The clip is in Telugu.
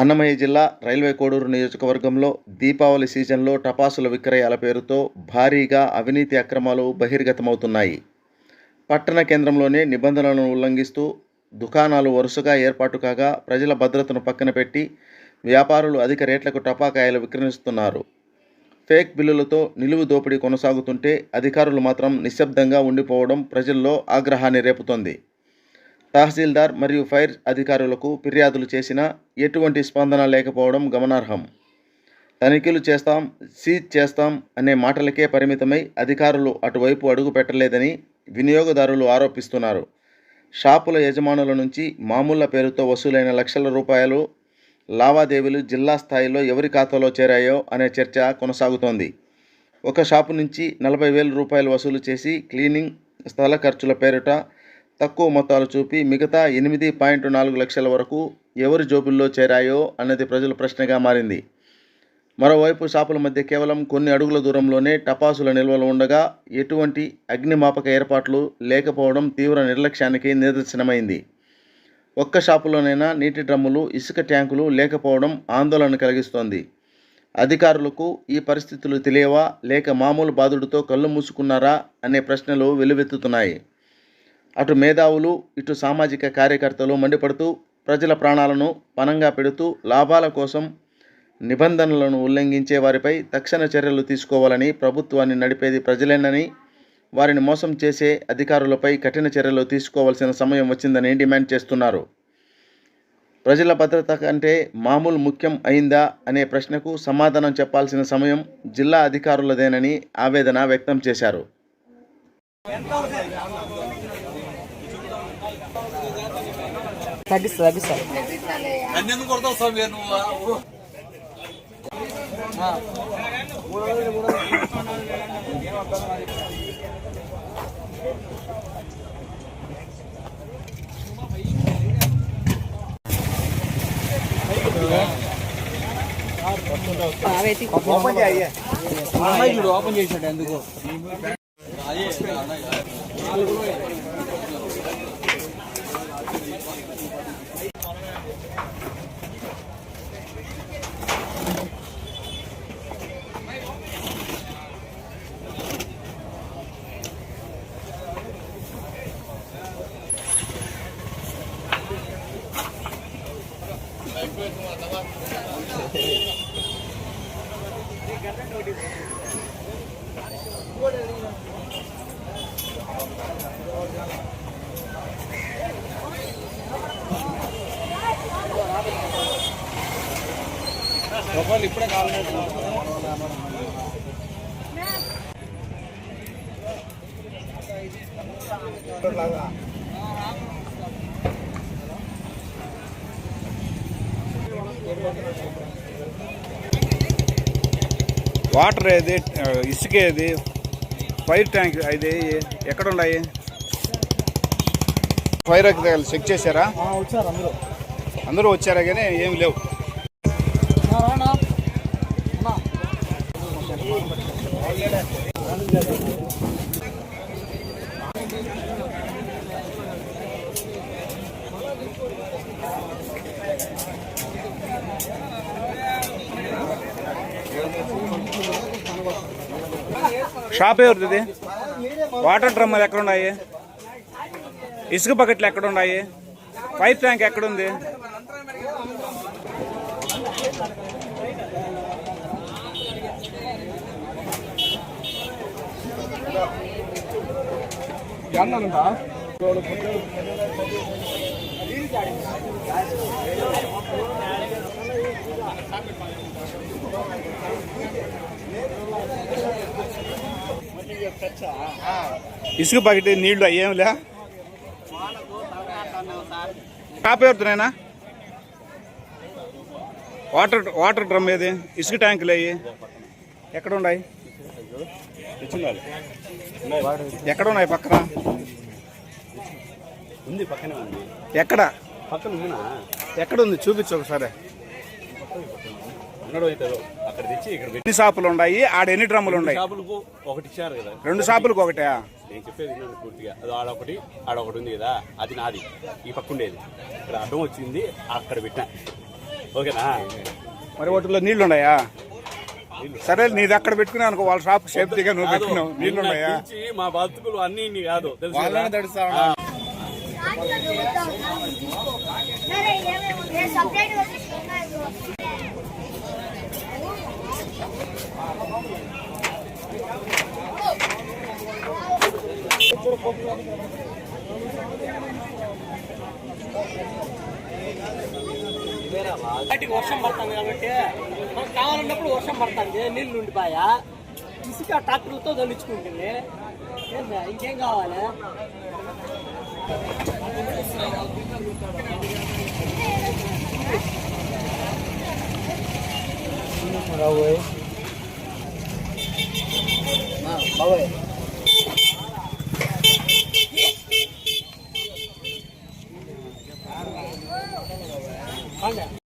అన్నమయ్య జిల్లా రైల్వే కోడూరు నియోజకవర్గంలో దీపావళి సీజన్లో టపాసుల విక్రయాల పేరుతో భారీగా అవినీతి అక్రమాలు బహిర్గతమవుతున్నాయి. పట్టణ కేంద్రంలోనే నిబంధనలను ఉల్లంఘిస్తూ దుకాణాలు వరుసగా ఏర్పాటు కాగా ప్రజల భద్రతను పక్కన పెట్టి వ్యాపారులు అధిక రేట్లకు టపాకాయలు విక్రయిస్తున్నారు. ఫేక్ బిల్లులతో నిలువు దోపిడీ కొనసాగుతుంటే అధికారులు మాత్రం నిశ్శబ్దంగా ఉండిపోవడం ప్రజల్లో ఆగ్రహాన్ని రేపుతోంది. తహసీల్దార్ మరియు ఫైర్ అధికారులకు ఫిర్యాదులు చేసినా ఎటువంటి స్పందన లేకపోవడం గమనార్హం. తనిఖీలు చేస్తాం సీజ్ చేస్తాం అనే మాటలకే పరిమితమై అధికారులు అటువైపు అడుగు పెట్టలేదని వినియోగదారులు ఆరోపిస్తున్నారు. షాపుల యజమానుల నుంచి మామూళ్ళ పేరుతో వసూలైన లక్షల రూపాయలు లావాదేవీలు జిల్లా స్థాయిలో ఎవరి ఖాతాలో చేరాయో అనే చర్చ కొనసాగుతోంది. ఒక షాపు నుంచి నలభై వేల రూపాయలు వసూలు చేసి క్లీనింగ్ స్థల ఖర్చుల పేరిట తక్కువ మొత్తాలు చూపి మిగతా ఎనిమిది పాయింట్ నాలుగు లక్షల వరకు ఎవరి జోబుల్లో చేరాయో అన్నది ప్రజల ప్రశ్నగా మారింది. మరోవైపు షాపుల మధ్య కేవలం కొన్ని అడుగుల దూరంలోనే టపాసుల నిల్వలు ఉండగా ఎటువంటి అగ్నిమాపక ఏర్పాట్లు లేకపోవడం తీవ్ర నిర్లక్ష్యానికి నిదర్శనమైంది. ఒక్క షాపులోనైనా నీటి డ్రమ్ములు ఇసుక ట్యాంకులు లేకపోవడం ఆందోళన కలిగిస్తోంది. అధికారులకు ఈ పరిస్థితులు తెలియవా? లేక మామూలు బాధుడితో కళ్ళు మూసుకున్నారా? అనే ప్రశ్నలు వెలువెత్తుతున్నాయి. అటు మేధావులు ఇటు సామాజిక కార్యకర్తలు మండిపడుతూ ప్రజల ప్రాణాలను పనంగా పెడుతూ లాభాల కోసం నిబంధనలను ఉల్లంఘించే వారిపై తక్షణ చర్యలు తీసుకోవాలని ప్రభుత్వాన్ని నడిపేది ప్రజలేనని వారిని మోసం చేసే అధికారులపై కఠిన చర్యలు తీసుకోవాల్సిన సమయం వచ్చిందని డిమాండ్ చేస్తున్నారు. ప్రజల భద్రత కంటే మామూలు ముఖ్యం అయిందా అనే ప్రశ్నకు సమాధానం చెప్పాల్సిన సమయం జిల్లా అధికారులదేనని ఆవేదన వ్యక్తం చేశారు. తగ్గిస్తా తగ్గిస్తా అమ్మాయి చూడు ఓపెన్ చేసాడు ఎందుకు. ఒకళ్ళు ఇప్పుడే కావాలి వాటర్ ఏది ఇసుక ఏది ఫైర్ ట్యాంక్ అది ఎక్కడ ఉన్నాయి? ఫైర్ చెక్ చేశారా? వచ్చారు అందరూ. అందరూ వచ్చారా కానీ ఏమి లేవు. షాప్ ఎవరిది వాటర్ డ్రమ్మలు ఎక్కడ ఉన్నాయి ఇసుక బకెట్లు ఎక్కడ ఉన్నాయి ట్యాంక్ ఎక్కడ ఉంది ఇసుక బకెట్ నీళ్ళు అయ్యేంలే షాప్ ఎవరితోనైనా వాటర్ వాటర్ డ్రమ్ ఏది? ఇసుక ట్యాంకులు అయ్యి. ఎక్కడ ఉన్నాయి? ఎక్కడ ఉన్నాయి పక్కన? ఉంది పక్కనే ఉంది. ఎక్కడ? పక్కన ఎక్కడ ఉంది? చూపించు ఒకసారి. అక్కడ తెచ్చి ఇక్కడ ఎన్ని షాపులు ఉన్నాయి? ఆడ ఎన్ని డ్రమ్ములు ఉన్నాయి? షాపులకు ఒకటి ఇచ్చారు కదా. రెండు షాపులకు ఒకటే నేను చెప్పేది విన్నాను పూర్తిగా. అది ఆడొకటి ఆడొకటి ఉంది కదా అది నాది. ఈ పక్క ఉండేది. ఇక్కడ అడ్డం వచ్చింది అక్కడ పెట్టా ఓకేనా? మరి వాటిలో నీళ్ళు ఉన్నాయా? సరే నీది అక్కడ పెట్టుకున్నావు అనుకో వాళ్ళ షాప్ సేఫ్టీగా నువ్వు పెట్టుకున్నావు. నీళ్ళు ఉన్నాయా? మా బతుకులు అన్ని కాదు. తెలుసు కదా? బయటికి వర్షం పడుతుంది కాబట్టి మనకు కావాలన్నప్పుడు వర్షం పడుతుంది నీళ్ళు ఉండిపోయా. ఇసుక ట్రాక్టర్లతో దొల్లించుకుంటుంది ఇంకేం కావాలి? bảo vệ